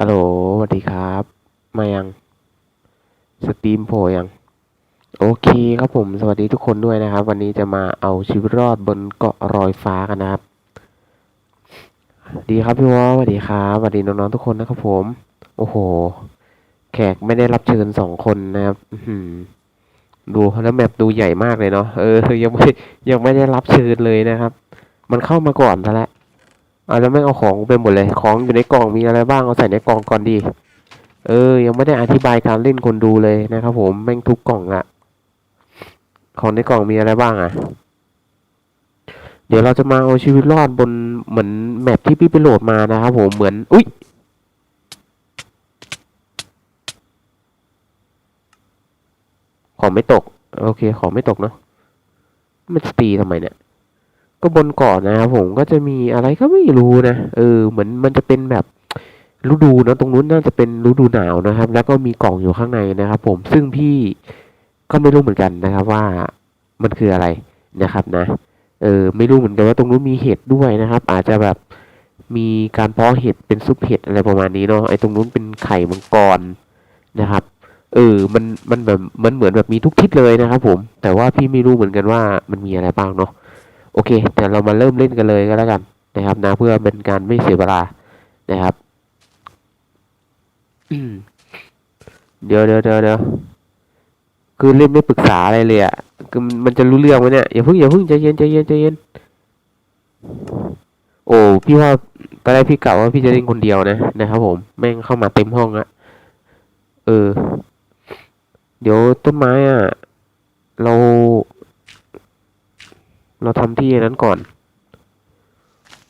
ฮัลโหลสวัสดีครับ มายัง สตรีมโผล่ยัง โอเคครับผม สวัสดีทุกคนด้วยนะครับ วันนี้จะมาเอาชีวิตรอดบนเกาะรอยฟ้ากันนะครับ ดีครับพี่วอสวัสดีครับสวัสดีน้องๆทุกคนนะครับผม โอ้โห แขกไม่ได้รับเชิญสองคนนะครับอื้อหือดูแล้วแมปดูใหญ่มากเลยเนาะ เออ ยังไม่ยังไม่ได้รับเชิญเลยนะครับ มันเข้ามาก่อนซะแล้วเอาแล้วไม่งเอาของไปหมดเลย ของอยู่ในกล่องมีอะไรบ้างเอาใส่ในกล่องก่อนดี เออ ยังไม่ได้อธิบายการเล่นคนดูเลยนะครับผมแม่งทุกกล่องอะของในกล่องมีอะไรบ้างอะเดี๋ยวเราจะมาเอาชีวิตรอดบนเหมือนแมปที่พี่ไปโหลดมานะครับผมเหมือน อุ๊ยของไม่ตก โอเค ของไม่ตกเนาะมันจะตีทำไมเนี่ย ก็บนเกาะนะครับผมก็จะมีอะไรก็ไม่รู้นะ เออ เหมือนมันจะเป็นแบบฤดูนะตรงนู้นน่าจะเป็นฤดูหนาวนะครับ แล้วก็มีกล่องอยู่ข้างในนะครับ ผมซึ่งพี่ก็ไม่รู้เหมือนกันนะครับ ว่ามันคืออะไรนะครับนะ เออ ไม่รู้เหมือนกันว่าตรงนู้นมีเห็ดด้วยนะครับ อาจจะแบบมีการเพาะเห็ดเป็นซุปเห็ดอะไรประมาณนี้เนาะไอ้ตรงนู้นเป็นไข่มังกรนะครับ เออ มันมันแบบมันเหมือนแบบมีทุกทิศเลยนะครับ ผม แต่ว่าพี่ไม่รู้เหมือนกันว่ามันมีอะไรบ้างเนาะ โอเคเดี๋ยวเรามาเริ่มเล่นกันเลยก็แล้วกันนะครับนะเพื่อเป็นการไม่เสียเวลานะครับเดี๋ยวเดี๋ยวเดี๋ยวเดี๋ยวคือเล่นไม่ปรึกษาอะไรเลยอะคือมันมันจะรู้เรื่องไหมเนี่ยอย่าเพิ่งอย่าเพิ่งใจเย็นใจเย็นใจเย็นโอ้พี่ว่าตอนแรกพี่กะว่าพี่จะเล่นคนเดียวนะนะครับผมแม่งเข้ามาเต็มห้องอะเออ เดี๋ยวต้นไม้อะ เรา เราทำที่นั้นก่อน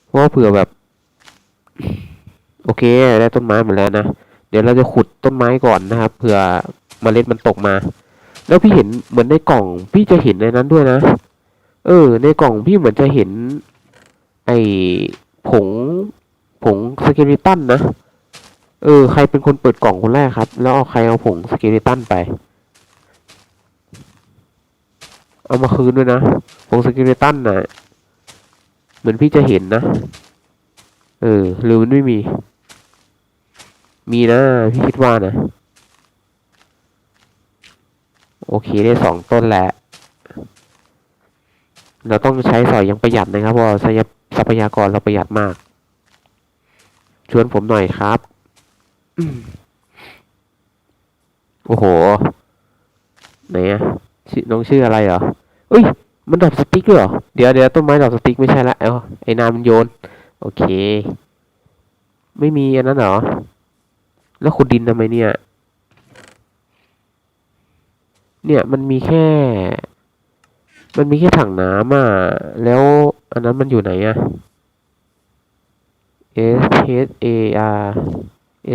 เพราะเผื่อแบบ โอเคได้ต้นไม้หมดแล้วนะ เดี๋ยวเราจะขุดต้นไม้ก่อนนะครับเผื่อเมล็ดมันตกมา แล้วพี่เห็นเหมือนในกล่อง พี่จะเห็นในนั้นด้วยนะ เออ ในกล่องพี่เหมือนจะเห็น ไอ้ผงผงสเกลิตันนะ เออ ใครเป็นคนเปิดกล่องคนแรกครับ แล้วเอาใครเอาผงสเกลิตันไป เอามาคืนด้วยนะผงสเกเลตันน่ะ เหมือนพี่จะเห็นนะ เออ หรือมันไม่มี มีนะ พี่คิดว่านะ โอเคได้สองต้นแหละ เราต้องใช้สอยอยังประหยัดนะครับเพราะทรัพยากรเราประหยัดมาก ชวนผมหน่อยครับ โอ้โห ไหนอะน้องชื่ออะไรเหรอ เอ้ย มันดรอปสติ๊กเหรอ เดี๋ยวเดี๋ยวต้นไม้ดรอปสติ๊กไม่ใช่ละเอาไอ้นามมันโยน โอเค ไม่มีอันนั้นเหรอ แล้วขุดดินทำไมเนี่ย เนี่ยมันมีแค่ มันมีแค่ถังน้ำอะ แล้วอันนั้นมันอยู่ไหนอะ S H A R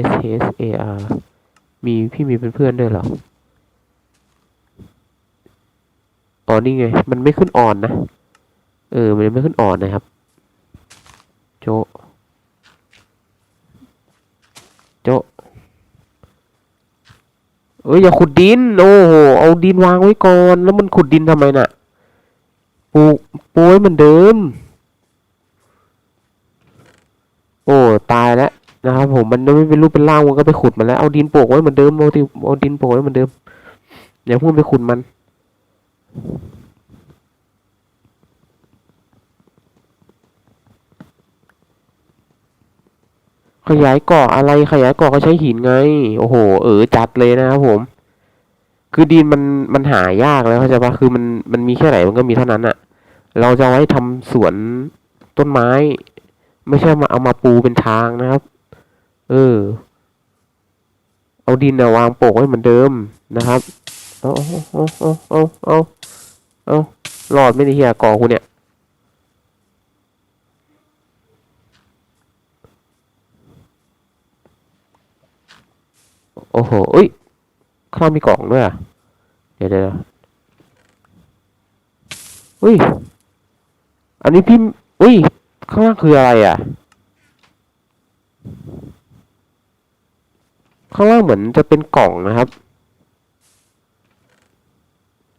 S H A R มีพี่มีเป็นเพื่อนด้วยเหรอ อ๋อนี่ไง มันไม่ขึ้นอ่อนนะ เออ มันไม่ขึ้นอ่อนนะครับ โจโจเอ้ยอย่าขุดดิน โอ้โห เอาดินวางไว้ก่อน แล้วมันขุดดินทำไมน่ะปลูกปลูกไว้เหมือนเดิม โอ้ ตายแล้วนะครับผม มันไม่เป็นรูปเป็นร่างมันก็ไปขุดมันแล้ว เอาดินโปกไว้เหมือนเดิม เอาดิเอาดินโปกไว้เหมือนเดิม อย่าเพิ่งไปขุดมัน ขยายเกาะอะไรขยายเกาะก็ใช้หินไง โอ้โห เออจัดเลยนะครับผม คือดินมันมันหายากแล้วเข้าใจปะคือมันมันมีแค่ไหนมันก็มีเท่านั้นอะเราจะไว้ทำสวนต้นไม้ ไม่ใช่มาเอามาปูเป็นทางนะครับ เออ เอาดินเอาวางโปกไว้เหมือนเดิมนะครับ เอาเอาเอาเอาเอา เอาเอาหลอดไม่ได้เฮียก่อกูเนี่ยโอ้โหเอ้ยข้างล่างมีกล่องด้วยอะเดี๋ยวเดี๋ยวอุ้ย อันนี้พี่อุ้ย ข้างล่างคืออะไรอะ ข้างล่างเหมือนจะเป็นกล่องนะครับ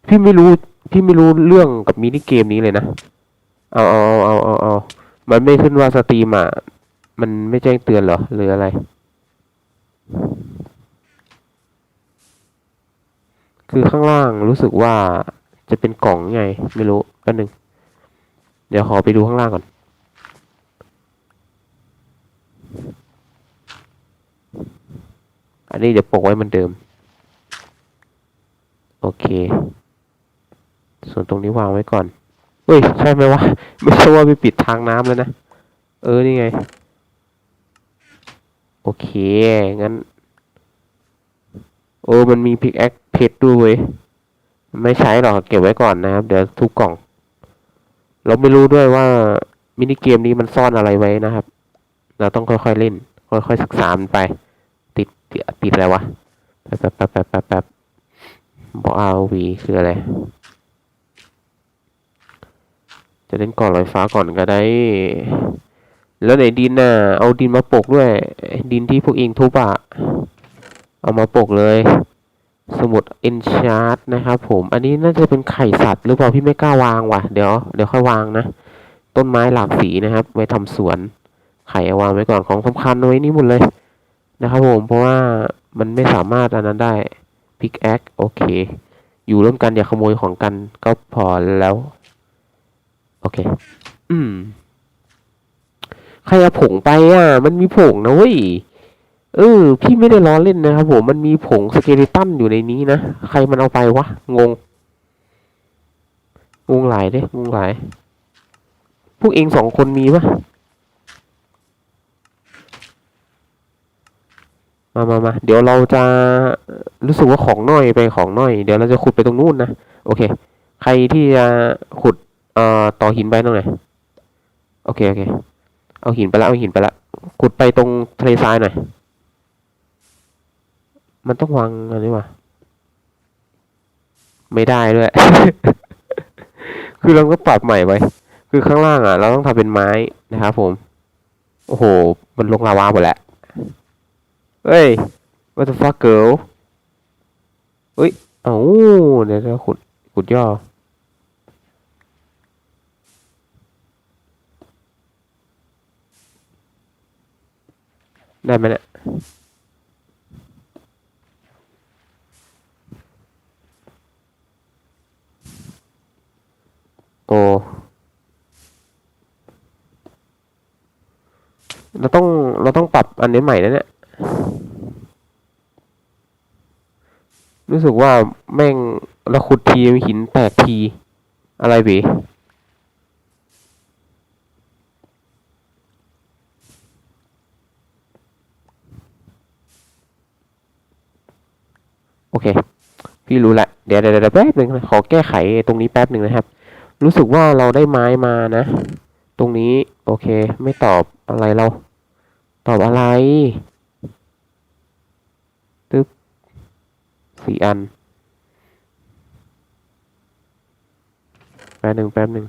พี่ไม่รู้ พี่ไม่รู้เรื่องกับมินิเกมนี้เลยนะ เอาเอาเอาเอาเอามันไม่ขึ้นว่าสตรีมอะ มันไม่แจ้งเตือนเหรอ หรืออะไร คือข้างล่างรู้สึกว่าจะเป็นกล่องไง ไม่รู้ก็หนึ่งเดี๋ยวขอไปดูข้างล่างก่อน อันนี้เดี๋ยวปกไว้เหมือนเดิม โอเค ส่วนตรงนี้วางไว้ก่อนเฮ้ยใช่ไหมวะไม่ใช่ว่าไปปิดทางน้ำแล้วนะ เออ นี่ไง โอเค งั้น โอ้ มันมีพิกแอคเพชรด้วยเว้ยไม่ใช้หรอกเก็บไว้ก่อนนะครับ เดี๋ยวทุกกล่อง เราไม่รู้ด้วยว่ามินิเกมนี้มันซ่อนอะไรไว้นะครับ เราต้องค่อยๆเล่น ค่อยๆศึกษามันไป ติดติดติดอะไรวะแป๊บแป๊บแป๊บแป๊บแป๊บแป๊บบอกอาวีคืออะไร จะเล่นก่อนลอยฟ้าก่อนก็ได้ แล้วไหนดินน่ะ เอาดินมาปกด้วย ดินที่พวกเองทุบอะเอามาปกเลย สมุดเอนชาร์ตนะครับผม อันนี้น่าจะเป็นไข่สัตว์หรือเปล่าพี่ไม่กล้าวางว่ะ เดี๋ยวเดี๋ยวค่อยวางนะ ต้นไม้หลากสีนะครับ ไว้ทำสวน ไข่เอาวางไว้ก่อนของสำคัญเอาไว้นี่หมดเลย นะครับผม เพราะว่ามันไม่สามารถอันนั้นได้พิกแอคโอเค อยู่ร่วมกันอย่าขโมยของกันก็พอแล้ว โอเค อืม ใครเอาผงไปอะ มันมีผงนะเว้ย เออ พี่ไม่ได้ล้อเล่นนะครับผม มันมีผงสเกเลตันอยู่ในนี้นะ ใครมันเอาไปวะ งง งงหลายเด้งงหลาย พวกเองสองคนมีปะมามามาเดี๋ยวเราจะรู้สึกว่าของน้อยไปของน้อย เดี๋ยวเราจะขุดไปตรงนู้นนะ โอเค ใครที่จะขุด เอ่อต่อหินไปตรงไหนโอเคโอเค เอาหินไปละเอาหินไปละขุดไปตรงทะเลทรายหน่อยมันต้องวางอะไรวะไม่ได้ด้วย คือเราก็ปรับใหม่ไว้คือข้างล่างอะ เราต้องทำเป็นไม้นะครับผม โอ้โห มันลงลาวาหมดแหละเฮ้ย what the fuck girl เฮ้ย เอ้าเดี๋ยวเราขุด ขุดย่อ ได้ไหมเนี่ยโอ้เราต้องเราต้องปรับอันนี้ใหม่นะเนี่ย รู้สึกว่าแม่งเราขุดทีหินแตกทีอะไรเบ โอเค พี่รู้ละเดี๋ยวเดี๋ยวแป๊บหนึ่งนะขอแก้ไขตรงนี้แป๊บหนึ่งนะครับ รู้สึกว่าเราได้ไม้มานะ ตรงนี้โอเค ไม่ตอบอะไรเรา ตอบอะไรตึ๊บสี่อัน แป๊บหนึ่งแป๊บหนึ่ง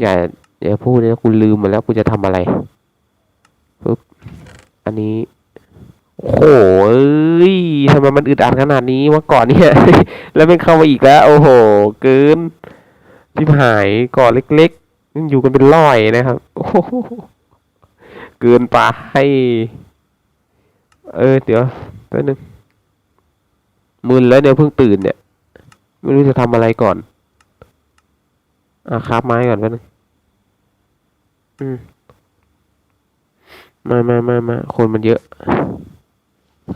อย่าอย่าพูดนะกูลืมหมดแล้วกูจะทำอะไรปึ๊บอันนี้ โอ้โหเอ้ยทำไมมันอึดอัดขนาดนี้วะก่อนเนี่ย แล้วมันเข้ามาอีกแล้ว โอ้โห เกินชิบหายก่อนเล็กๆยังอยู่กันเป็นร้อยนะครับ โอ้โห เกินไปเออ เดี๋ยวแป๊บนึงมึนแล้วเนี่ยเพิ่งตื่นเนี่ย ไม่รู้จะทำอะไรก่อน อะคาบไม้ก่อนแป๊บนึงอืมม่ไม่ไม่ไม่คนมันเยอะ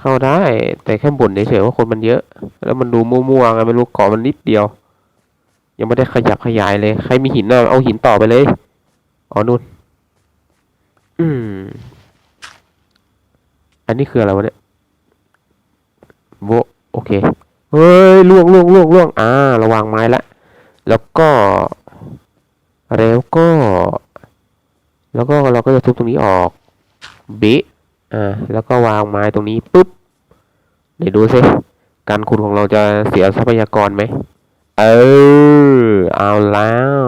เข้าได้ แต่แค่บ่นเฉยๆว่าคนมันเยอะ แล้วมันดูมั่วๆไงไม่รู้เกาะมันนิดเดียว ยังไม่ได้ขยับขยายเลย ใครมีหินน่ะเอาหินต่อไปเลย อ๋อนู่น อืม อันนี้คืออะไรวะเนี่ยโวโอเค เฮ้ยล่วงล่วงล่วงล่วงอ่า ระวังไม้ละ แล้วก็ แล้วก็ แล้วก็เราก็จะทุบตรงนี้ออก เบะ อ่าแล้วก็วางไม้ตรงนี้ปุ๊บเดี๋ยวดูซิการขุดของเราจะเสียทรัพยากรไหมเออเอาแล้ว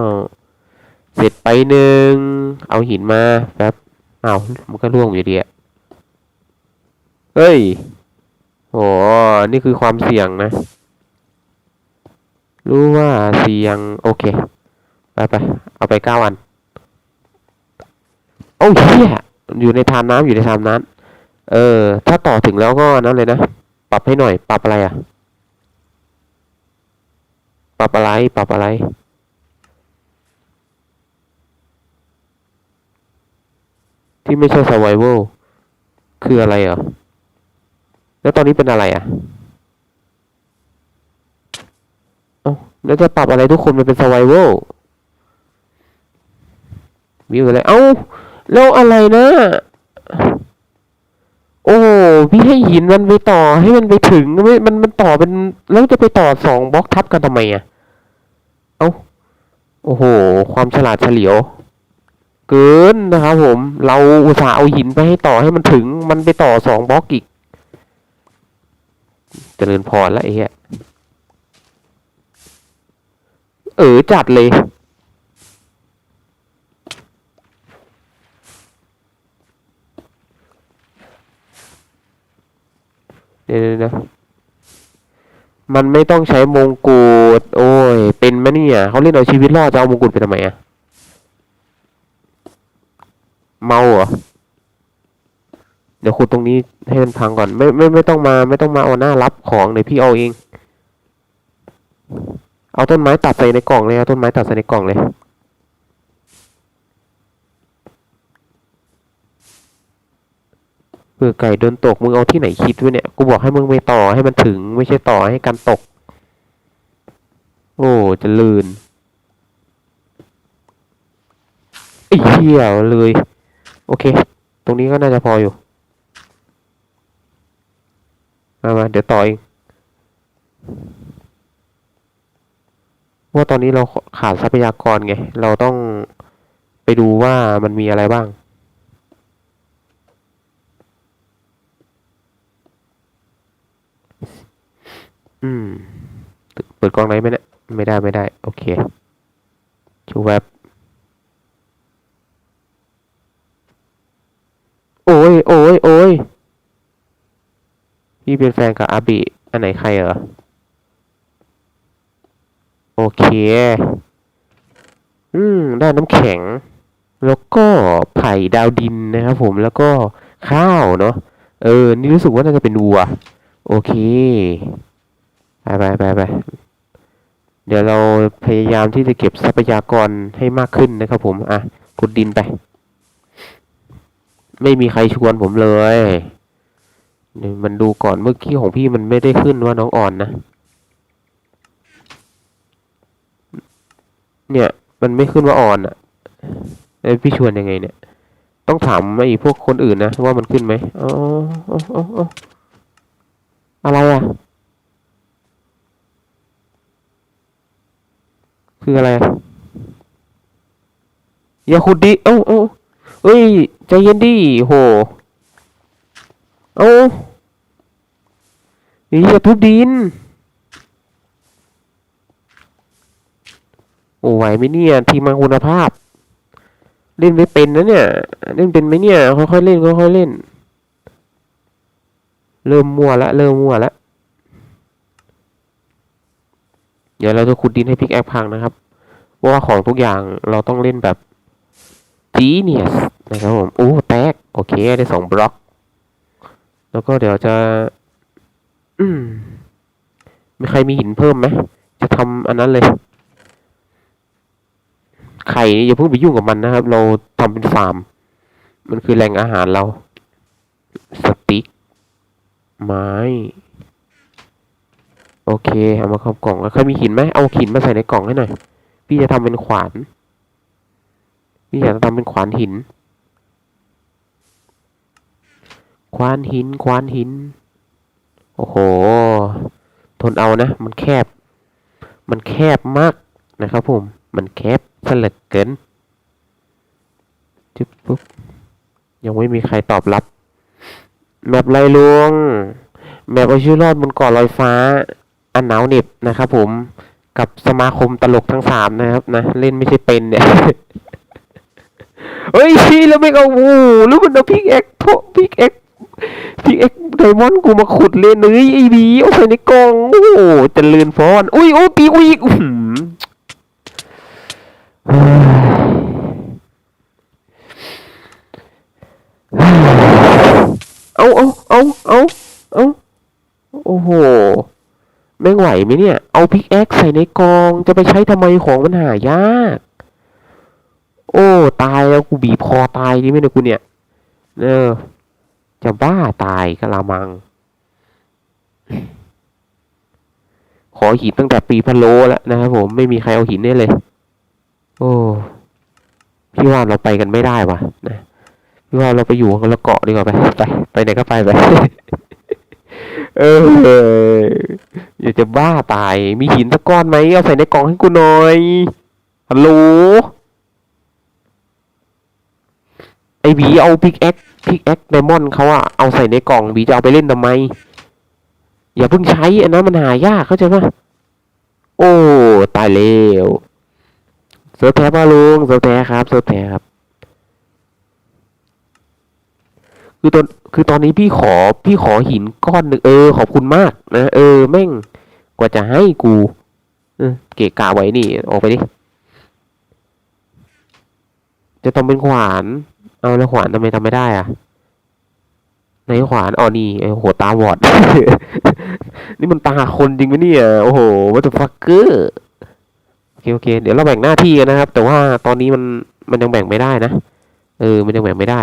เสร็จไปหนึ่งเอาหินมาแป๊บเอามันก็ร่วงอยู่ดีอะเฮ้ยโหนี่คือความเสี่ยงนะ รู้ว่าเสี่ยง โอเค ไปไป เอาไปเก้าอัน โอ้ยอยู่ในทานน้ำอยู่ในทานน้ำ เออ ถ้าต่อถึงแล้วก็นั่นเลยนะ ปรับให้หน่อย ปรับอะไรอะ ปรับอะไร ปรับอะไร ที่ไม่ใช่ survival คืออะไรเหรอ แล้วตอนนี้เป็นอะไรอะเอ้าแล้วจะปรับอะไรทุกคนมันเป็น survival มีอะไร เอ้า แล้วอะไรนะ โอ้พี่ให้หินมันไปต่อให้มันไปถึงไม่มันมันต่อเป็นแล้วจะไปต่อสองบล็อกทับกันทำไมอะ เอ้าโอ้โห ความฉลาดเฉลียว เกินนะครับผม เราอุตส่าห์เอาหินไปให้ต่อให้มันถึง มันไปต่อสองบล็อกอีกเจริญพรแล้วไอ้เหี้ยเออจัดเลย เดี๋ยวนะมันไม่ต้องใช้มงกุฎโอ้ย เป็นไหมเนี่ยเขาเล่นเอาชีวิตรอดจะเอามงกุฎไปทำไมอะเมาเหรอเดี๋ยวขุดตรงนี้ให้มันพังก่อน ไม่ไม่ไม่ต้องมา ไม่ต้องมาเอาหน้ารับของเดี๋ยวพี่เอาเอง เอาต้นไม้ตัดใส่ในกล่องเลยเอาต้นไม้ตัดใส่ในกล่องเลย เปลือกไก่โดนตกมึงเอาที่ไหนคิดไว้เนี่ย กูบอกให้มึงไปต่อให้มันถึงไม่ใช่ต่อให้กันตก โอ้จะลืนไอ้เหี้ยเลย โอเค ตรงนี้ก็น่าจะพออยู่ มามาเดี๋ยวต่อเองว่าตอนนี้เราขาดทรัพยากรไง เราต้องไปดูว่ามันมีอะไรบ้าง อืม เปิดกล้องไหนไหมเนี่ย ไม่ได้ไม่ได้ โอเคชูแวบโอ้ยโอ้ยโอ้ยพี่เป็นแฟนกับอาบิ อันไหนใครเหรอ โอเค อืม ได้น้ำแข็ง แล้วก็ไผ่ดาวดินนะครับผม แล้วก็ข้าวเนาะ เออ นี่รู้สึกว่าน่าจะเป็นวัว โอเค ไปไปไปไปเดี๋ยวเราพยายามที่จะเก็บทรัพยากรให้มากขึ้นนะครับ ผมอะขุดดินไป ไม่มีใครชวนผมเลยมันดูก่อนเมื่อกี้ของพี่มันไม่ได้ขึ้นว่าน้องอ่อนนะ เนี่ย มันไม่ขึ้นว่าอ่อนอะเอ้ยพี่ชวนยังไงเนี่ย ต้องถามไอ้พวกคนอื่นนะว่ามันขึ้นไหมอ๋ออ๋ออ๋ออ๋ออะไรอะ คืออะไร อย่าขุดดิ เอ้าเอ้าเอ้ย ใจเย็นดิ โห เอ้าอย่าทุบดิน โอ้ไหวไหมเนี่ย ทีมมาคุณภาพ เล่นไม่เป็นนะเนี่ย เล่นเป็นไหมเนี่ย ค่อยๆเล่น ค่อยๆเล่น เริ่มมั่วแล้วเริ่มมั่วแล้ว เดี๋ยวเราจะขุดดินให้พิกแอคพังนะครับว่าของทุกอย่างเราต้องเล่นแบบ genius นะครับผมโอ้แตกโอเคได้สองบล็อก แล้วก็เดี๋ยวจะอืมมีใครมีหินเพิ่มไหมจะทำอันนั้นเลย ไข่อย่าเพิ่งไปยุ่งกับมันนะครับ เราทำเป็นฟาร์ม มันคือแหล่งอาหารเรา สติ๊กไม้ โอเค เอามาเข้ากล่องแล้วใครมีหินไหมเอาหินมาใส่ในกล่องให้หน่อย พี่จะทำเป็นขวาน พี่อยากจะทำเป็นขวานหินควานหินควานหิน โอ้โห ทนเอานะ มันแคบ มันแคบมากนะครับผม มันแคบสลัดเกินจุ๊บปุ๊บ ยังไม่มีใครตอบรับ แมปไรลวง แมปเอาชีวิตรอดบนเกาะลอยฟ้า อันหนาวเหน็บนะครับผมกับสมาคมตลกทั้งสามนะครับนะ เล่นไม่ใช่เป็นเนี่ยเฮ้ยชี้แล้วไม่เอาวูแล้วมันเอาพิกเอ็กโทพิกเอ็กพิกเอ็กไดมอนกูมาขุดเล่นเลยไอ้ดีเอาใส่ในกองโอ้จะเลือนฟอน อุ้ยโอ้ปีอุ้ยอืมเอาเอาเอาเอาเอาโอ้โห แม่งไหวไหมเนี่ย เอาพิกแอคใส่ในกอง จะไปใช้ทำไมของมันหายาก โอ้ ตายแล้วกูบีบคอตายนี่ไม่เนี่ยกูเนี่ย เออ จะบ้าตายกะละมัง ขอหินตั้งแต่ปีพะโลแล้วนะครับผม ไม่มีใครเอาหินเนี่ยเลย โอ้พี่ว่าเราไปกันไม่ได้ว่ะนะพี่ว่าเราไปอยู่คนละเกาะดีกว่าไป ไปไปไหนก็ไปไป เอออยากจะบ้าตาย มีหินสักก้อนไหมเอาใส่ในกล่องให้กูหน่อยฮัลโหลไอบีเอาพิกแอคพิกแอคไดมอนด์เขาอะเอาใส่ในกล่องบีจะเอาไปเล่นทำไม อย่าเพิ่งใช้อันนั้นมันหายากเข้าใจปะโอ้ ตายแล้วเซิร์ฟแพ้ป่ะลุงเซิร์ฟแพ้ครับเซิร์ฟแพ้ครับ คือตอนคือตอนนี้พี่ขอพี่ขอหินก้อนหนึ่งเออ ขอบคุณมากนะเออแม่งกว่าจะให้กูเออเกะกะไว้นี่ ออกไปดิจะต้องเป็นขวาน เอาแล้วขวานทำไมทำไม่ได้อะไหนขวานอ๋อนี่ไอ้โหตาบอด นี่มันตาคนจริงไหมเนี่ย โอ้โหวัตถุฟักเกอร์โอเคโอเค เดี๋ยวเราแบ่งหน้าที่กันนะครับ แต่ว่าตอนนี้มันมันยังแบ่งไม่ได้นะ เออ มันยังแบ่งไม่ได้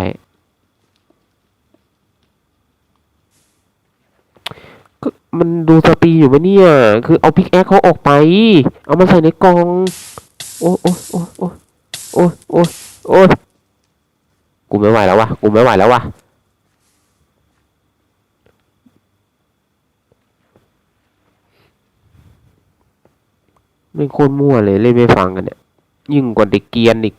ก็ มันดูสตีอยู่ไหมเนี่ย คือเอาพิกแอคเขาออกไป เอามาใส่ในกล่อง โอ้โอ้โอ้โอ้โอ้โอ้โอ้กูไม่ไหวแล้ววะกูไม่ไหวแล้ววะไม่โคตรมั่วเลยเล่นไม่ฟังกันเนี่ย ยิ่งกว่าเด็กเกียนอีก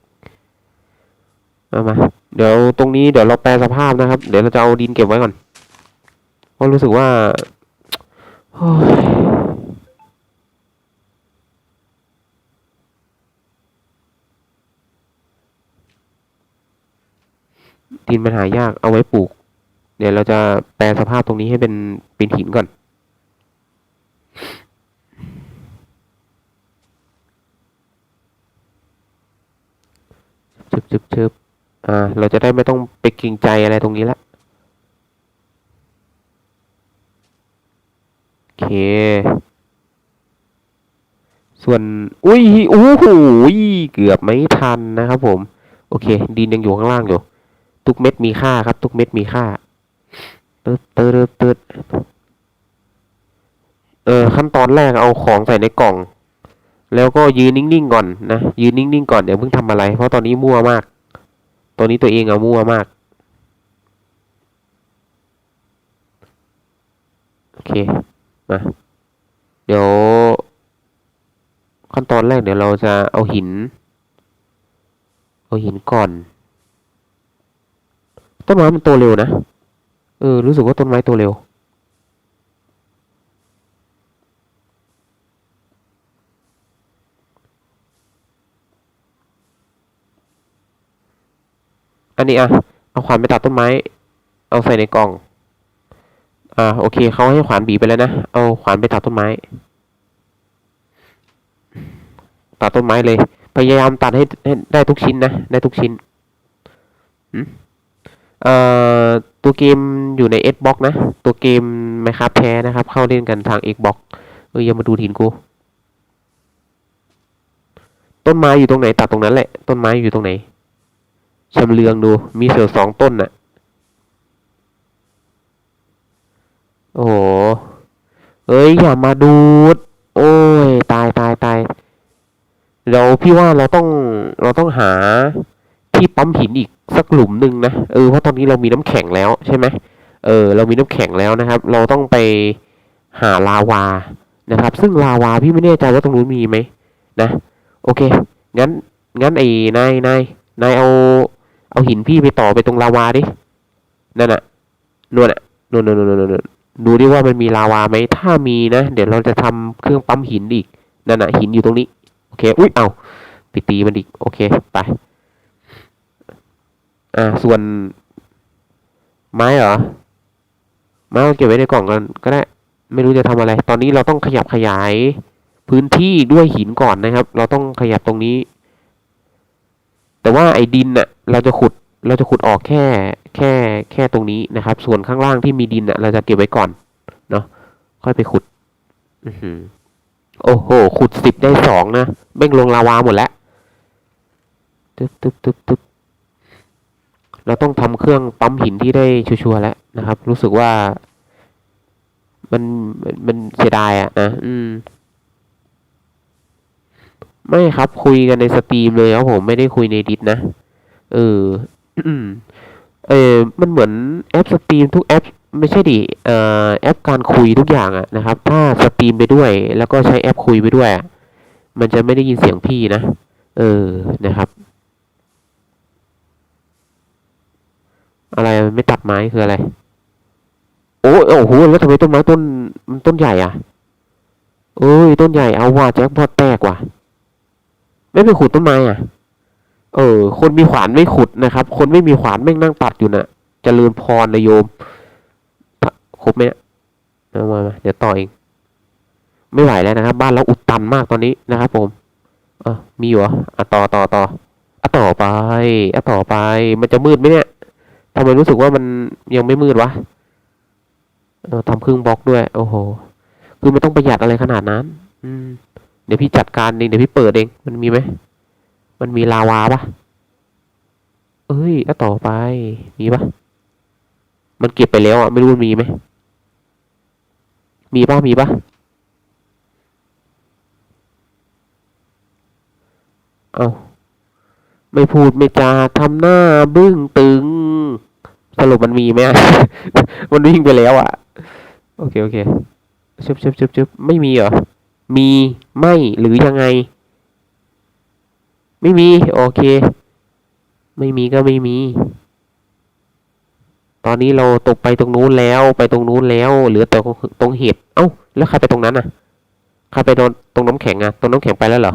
เอามา เดี๋ยวตรงนี้เดี๋ยวเราแปลสภาพนะครับ เดี๋ยวเราจะเอาดินเก็บไว้ก่อน เพราะรู้สึกว่า โอ้ยดินมันหายากเอาไว้ปลูก เดี๋ยวเราจะแปลสภาพตรงนี้ให้เป็นเป็นหินก่อน ชึบชึบชึบอ่า เราจะได้ไม่ต้องไปเกรงใจอะไรตรงนี้ละ โอ เค ส่วน อุ้ยโอ้โหเกือบไม่ทันนะครับผม โอเค ดินยังอยู่ข้างล่างอยู่ ทุกเม็ดมีค่าครับ ทุกเม็ดมีค่าเตึ๊ดตึ๊ดตึ๊ดตึ๊ดเออขั้นตอนแรกเอาของใส่ในกล่อง แล้วก็ยืนนิ่งๆก่อนนะยืนนิ่งๆก่อนอย่าเพิ่งทำอะไร เพราะตอนนี้มั่วมาก ตอนนี้ตัวเองอะมั่วมากโอเค มาเดี๋ยว ขั้นตอนแรกเดี๋ยวเราจะเอาหิน เอาหินก่อนต้นไม้มันโตเร็วนะเออรู้สึกว่าต้นไม้โตเร็วอันนี้อะ เอาขวานไปตัดต้นไม้ เอาใส่ในกล่อง อ่าโอเคเขาให้ขวานบีไปแล้วนะ เอาขวานไปตัดต้นไม้ ตัดต้นไม้เลย พยายามตัดให้ให้ได้ทุกชิ้นนะได้ทุกชิ้นเอ่อตัวเกมอยู่ใน Xbox นะ ตัวเกม Minecraft แท้นะครับ เข้าเล่นกันทาง Xbox เอออย่ามาดูถินกู ต้นไม้อยู่ตรงไหนตัดตรงนั้นแหละ ต้นไม้อยู่ตรงไหนชำเลืองดูมีเสือสองต้นน่ะ โอ้โหเอ้ยอย่ามาดูด โอ้ย ตายตายตายเราพี่ว่าเราต้องเราต้องหาที่ปั๊มหินอีกสักหลุมหนึ่งนะเออเพราะตอนนี้เรามีน้ำแข็งแล้วใช่ไหมเออ เรามีน้ำแข็งแล้วนะครับ เราต้องไปหาลาวานะครับ ซึ่งลาวาพี่ไม่แน่ใจว่าตรงนู้นมีไหมนะโอเค งั้นงั้นไอ้นายนายนายเอาเอาหินพี่ไปต่อไปตรงลาวาดินั่นน่ะนวลน่ะนวลนวลนวลนวล ดูดิว่ามันมีลาวาไหมถ้ามีนะ เดี๋ยวเราจะทำเครื่องปั๊มหินอีกนั่นนะหินอยู่ตรงนี้ โอเค อุ้ยเอาไปตีมันอีก โอเคไปอ่าส่วนไม้เหรอไม้เราเก็บไว้ในกล่องกันก็ได้ ไม่รู้จะทำอะไร ตอนนี้เราต้องขยับขยายพื้นที่ด้วยหินก่อนนะครับ เราต้องขยับตรงนี้ แต่ว่าไอ้ดินน่ะ เราจะขุดเราจะขุดออกแค่ แค่แค่ตรงนี้นะครับ ส่วนข้างล่างที่มีดินน่ะเราจะเก็บไว้ก่อนเนาะค่อยไปขุดอือหือโอ้โห ขุดสิบได้สองนะเบ้งลงลาวาหมดแล้วตึ๊บตึ๊บตึ๊บตึ๊บเราต้องทำเครื่องปั๊มหินที่ได้ชัวร์แล้วนะครับ รู้สึกว่ามันมันมันเสียดายอะนะอืม ไม่ครับคุยกันในสตรีมเลยครับผมไม่ได้คุยในดิสนะ เออ เออมันเหมือนแอปสตรีมทุกแอปไม่ใช่ดิเอ่อแอปการคุยทุกอย่างอะนะครับ ถ้าสตรีมไปด้วย แล้วก็ใช้แอปคุยไปด้วย มันจะไม่ได้ยินเสียงพี่นะ เออนะครับ อะไรไม่ตัดไม้คืออะไร โอ้โอ้โหแล้วทำไมต้นไม้ต้นมันต้นใหญ่อะเอ้ยต้นใหญ่เอาว่าแจ็คพอตแตกว่ะ ไม่ไปขุดต้นไม้อะ เออ คนมีขวานไม่ขุดนะครับ คนไม่มีขวานแม่งนั่งตัดอยู่นะ่ะเจริญพรเลยโยมครบไหมเนี่ยมามาเดี๋ยวต่อเองไม่ไหวแล้วนะครับ บ้านเราอุดตันมากตอนนี้นะครับ ผมเออมีอยู่เหรออะต่อต่อต่ออะต่อไปอะต่อไป มันจะมืดไหมเนี่ยทำไมรู้สึกว่ามันยังไม่มืดวะเออทำครึ่งบล็อกด้วย โอ้โห คือไม่ต้องประหยัดอะไรขนาดนั้น อืม เดี๋ยวพี่จัดการเอง เดี๋ยวพี่เปิดเอง มันมีไหม มันมีลาวาปะเอ้ยแล้วต่อไปมีปะมันเก็บไปแล้วอะไม่รู้มันมีไหมมีปะมีปะเอาไม่พูดไม่จาทำหน้าบึ้งตึง สรุปมันมีไหม มันวิ่งไปแล้วอะ โอเค โอเคชึบชึบชึบชึบไม่มีเหรอ มีไม่หรือยังไง ไม่มี โอเค ไม่มีก็ไม่มี ตอนนี้เราตกไปตรงนู้นแล้วไปตรงนู้นแล้ว เหลือแต่ตรงเห็ดเอ้า แล้วใครไปตรงนั้นอะใครไปโดนตรงน้ำแข็งอะตรงน้ำแข็งไปแล้วเหรอ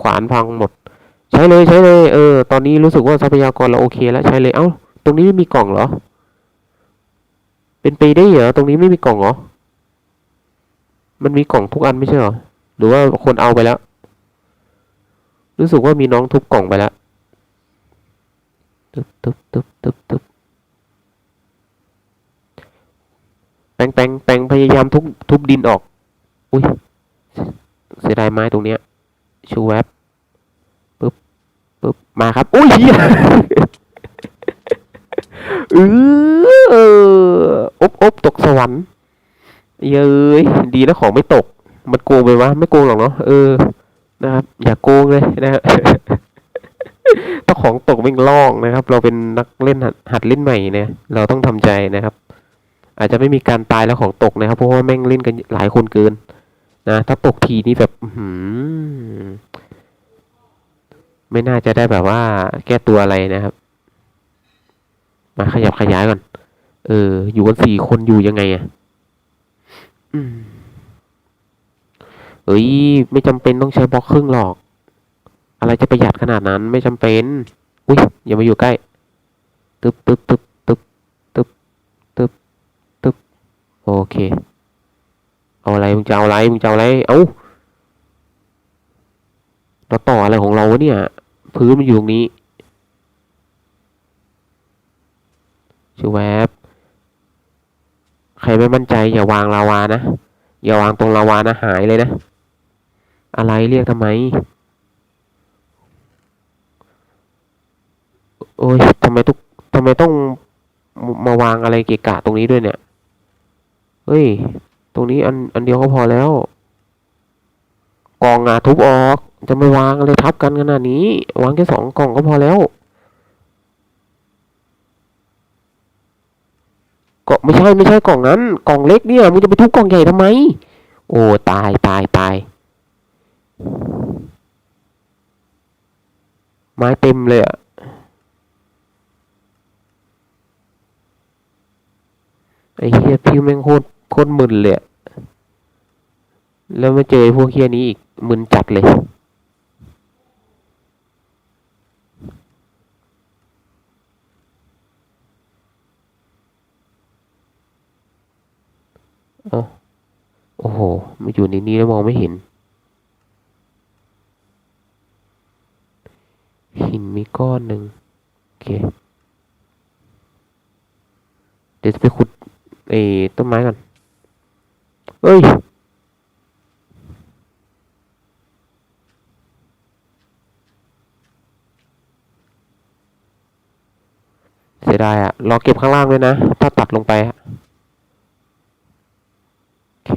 ขวานพังหมด ใช้เลยใช้เลยเออ ตอนนี้รู้สึกว่าทรัพยากรเราโอเคแล้วใช้เลยเอ้า ตรงนี้ไม่มีกล่องเหรอ เป็นไปได้เหรอตรงนี้ไม่มีกล่องเหรอมันมีกล่องทุกอันไม่ใช่เหรอหรือว่าคนเอาไปแล้ว รู้สึกว่ามีน้องทุบกล่องไปแล้วตึบตึบตึบตึบตึบแปงแปงแปงพยายามทุบทุบดินออก อุ้ย เสียดายไม้ตรงเนี้ย ชูแวบปึ๊บปึ๊บ มาครับ อุ้ยเหี้ยเอออบอบตกสวรรค์ เย้ย ดีนะของไม่ตก มันโกงไปวะ ไม่โกงหรอกเนาะ เออ นะครับ อย่าโกงเลยนะฮะถ้าของตกวิ่งล่องนะครับ เราเป็นนักเล่นหัดเล่นใหม่เนี่ยเราต้องทำใจนะครับ อาจจะไม่มีการตายแล้วของตกนะครับ เพราะว่าแม่งเล่นกันหลายคนเกิน นะ ถ้าตกทีนี่แบบหืไม่น่าจะได้แบบว่า แก้ตัวอะไรนะครับ มาขยับขยายก่อน เออ อยู่กันสี่คนอยู่ยังไงอะ อืม เอ้ยไม่จำเป็นต้องใช้บล็อกครึ่งหรอก อะไรจะประหยัดขนาดนั้นไม่จำเป็น อุ้ยอย่ามาอยู่ใกล้ตึ๊บตึ๊บตึ๊บตึ๊บตึ๊บตึ๊บตึ๊บโอเค เอาอะไรมึงจะเอาอะไรมึงจะเอาอะไรเอ้าเราต่ออะไรของเราวะเนี่ย พื้นมันอยู่ตรงนี้ชื่อแวบใครไม่มั่นใจอย่าวางลาวานะ อย่าวางตรงลาวานะหายเลยนะ อะไรเรียกทำไม โอ้ยทำไมทุกทำไมต้องมาวางอะไรเกะกะตรงนี้ด้วยเนี่ย เฮ้ย ตรงนี้อันอันเดียวก็พอแล้วกล่องอะทุบออก จะไม่วางอะไรทับกันขนาดนี้ วางแค่สองกล่องก็พอแล้ว ก็ไม่ใช่ไม่ใช่กล่องนั้น กล่องเล็กเนี่ยมึงจะไปทุบกล่องใหญ่ทำไม โอ้ตายตายตาย ไม้เต็มเลยอะไอ้เฮียพี่แม่งโคตรโคตรมึนเลยอะแล้วมาเจอพวกเฮียนี้อีกมึนจัดเลยเอาโอ้โหมาอยู่ในนี้แล้วมองไม่เห็น หินมีก้อนหนึ่งโอเค เดี๋ยวจะไปขุดไอ้ต้นไม้ก่อนเอ้ย เสียดายอะรอเก็บข้างล่างด้วยนะ ถ้าตัดลงไปอะโอเค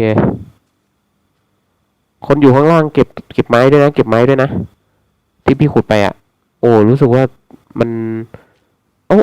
คนอยู่ข้างล่างเก็บเก็บไม้ด้วยนะ เก็บไม้ด้วยนะ ที่พี่ขุดไปอะ โอ้ รู้สึกว่ามัน โอ้